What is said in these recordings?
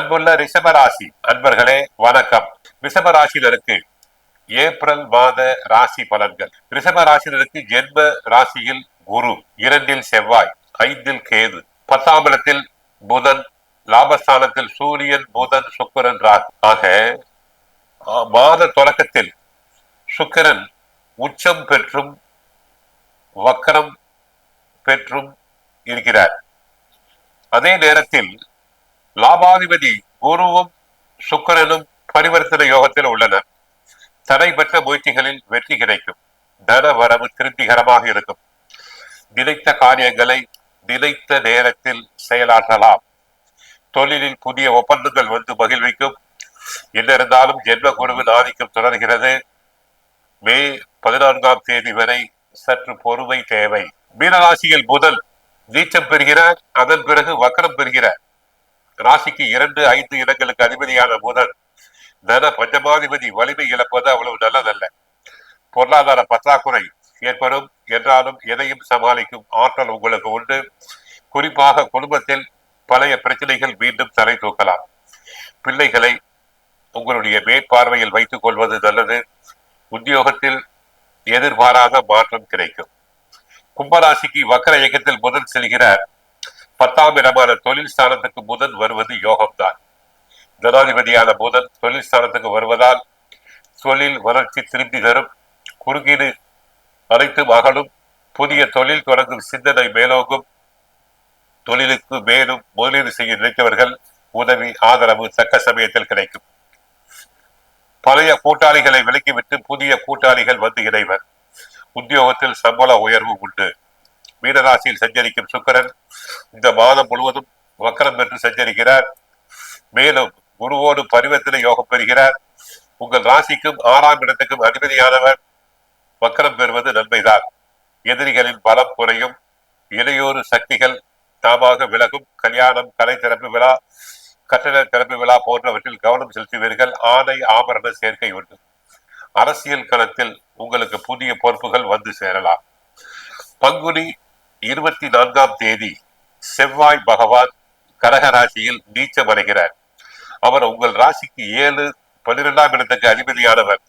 அன்புள்ள ரிஷபராசி அன்பர்களே வணக்கம். ரிஷபராசினருக்கு ஏப்ரல் மாத ராசி பலன்கள். ரிஷபராசினருக்கு ஜென்ம ராசியில் குரு இரண்டில் செவ்வாய் ஐந்தில் கேது பத்தாம் இடத்தில் புதன் லாபஸ்தானத்தில் சூரியன் புதன் சுக்கரன் ராகு. ஆக மாத தொடக்கத்தில் சுக்கரன் உச்சம் பெற்றும் வக்கரம் பெற்றும் இருக்கிறார். அதே நேரத்தில் லாபாதிபதி குருவும் சுக்கரனும் பரிவர்த்தனை யோகத்தில் உள்ளனர். தடைபெற்ற முயற்சிகளில் வெற்றி கிடைக்கும். தன வரவு திருப்திகரமாக இருக்கும். நினைத்த காரியங்களை நினைத்த நேரத்தில் செயலாற்றலாம். தொழிலில் புதிய ஒப்பந்தங்கள் வந்து மகிழ்விக்கும். என்ன இருந்தாலும் ஜென்ம குருவின் ஆதிக்கம் தொடர்கிறது. மே பதினான்காம் தேதி வரை சற்று பொறுமை தேவை. மீனராசியில் முதல் நீச்சம் பெறுகிறார். அதன் பிறகு வக்கரம் பெறுகிறார். ராசிக்கு இரண்டு ஐந்து இடங்களுக்கு அதிபதியான புதன். தன பஞ்சமாதிபதி வலிமை இழப்பது அவ்வளவு நல்லதல்ல. பொருளாதார பற்றாக்குறை ஏற்படும். என்றாலும் எதையும் சமாளிக்கும் ஆற்றல் உங்களுக்கு உண்டு. குறிப்பாக குடும்பத்தில் பழைய பிரச்சனைகள் மீண்டும் தலை தூக்கலாம். பிள்ளைகளை உங்களுடைய மேற்பார்வையில் வைத்துக் கொள்வது நல்லது. உத்தியோகத்தில் எதிர்பாராத மாற்றம் கிடைக்கும். கும்பராசிக்கு வக்கர இயக்கத்தில் முதல் செல்கிறார். பத்தாம் இடமான தொழில் ஸ்தானத்துக்கு புதன் வருவது யோகம்தான். ஜனாதிபதியான புதன் தொழில் ஸ்தானத்துக்கு வருவதால் தொழில் வளர்ச்சி திரும்பி தரும். குறுக்கீடு அனைத்து மகளும் புதிய தொழில் தொடங்கும் சிந்தனை மேலோங்கும். தொழிலுக்கு மேலும் முதலீடு செய்ய நினைத்தவர்கள் உதவி ஆதரவு தக்க சமயத்தில் கிடைக்கும். பழைய கூட்டாளிகளை விலக்கிவிட்டு புதிய கூட்டாளிகள் வந்து இணைவர். உத்தியோகத்தில் சம்பள உயர்வு உண்டு. மீனராசியில் சஞ்சரிக்கும் சுக்கரன் இந்த மாதம் முழுவதும் வக்கரம் பெற்று சஞ்சரிக்கிறார். மேலும் குருவோடு பரிவர்த்தனை யோகம் பெறுகிறார். உங்கள் ராசிக்கும் ஆறாம் இடத்துக்கும் அதிபதியானவர் வக்கரம் பெறுவது நன்மைதான். எதிரிகளின் பலம் குறையும். இளையோரு சக்திகள் தாமாக விலகும். கல்யாணம் கலை திறப்பு விழா கட்டண திறப்பு விழா போன்றவற்றில் கவனம் செலுத்துவீர்கள். ஆணை ஆபரண சேர்க்கை உண்டு. அரசியல் களத்தில் உங்களுக்கு புதிய பொறுப்புகள் வந்து சேரலாம். பங்குனி இருபத்தி நான்காம் தேதி செவ்வாய் பகவான் கடக ராசியில் நீச்சம் அடைகிறார் அவர் உங்கள் ராசிக்கு ஏழு பன்னிரெண்டாம் இடத்துக்கு அதிபதியானவர்.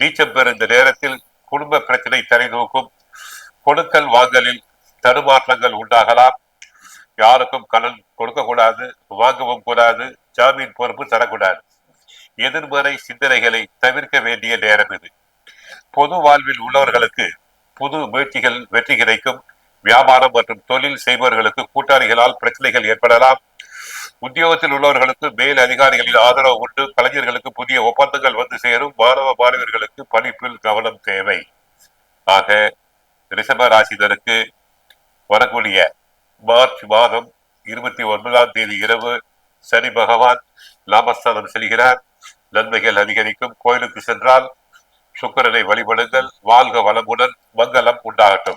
நீச்சம் பெறும் இந்த நேரத்தில் குடும்ப பிரச்சனை தரைநூக்கும். கொடுக்கல் வாங்கலில் தடுமாற்றங்கள் உண்டாகலாம். யாருக்கும் கடன் கொடுக்கக்கூடாது வாங்கவும் கூடாது ஜாமீன் பொறுப்பு தரக்கூடாது. எதிர்மறை சிந்தனைகளை தவிர்க்க வேண்டிய நேரம் இது. பொது வாழ்வில் உள்ளவர்களுக்கு புது முயற்சிகள் வெற்றி கிடைக்கும். வியாபாரம் மற்றும் தொழில் செய்பவர்களுக்கு கூட்டாளிகளால் பிரச்சனைகள் ஏற்படலாம். உத்தியோகத்தில் உள்ளவர்களுக்கு மேல் அதிகாரிகளின் ஆதரவு உண்டு. கலைஞர்களுக்கு புதிய ஒப்பந்தங்கள் வந்து சேரும். மாணவ மாணவர்களுக்கு படிப்பில் கவனம் தேவை. ஆக ரிஷப ராசிதருக்கு வரக்கூடிய மார்ச் மாதம் இருபத்தி ஒன்பதாம் தேதி இரவு சனி பகவான் லாபஸ்தானம் செல்கிறார். நன்மைகள் அதிகரிக்கும். கோயிலுக்கு சென்றால் சுக்கரனை வழிபடுங்கள். வாழ்க வளமுடன். மங்களம் உண்டாகட்டும்.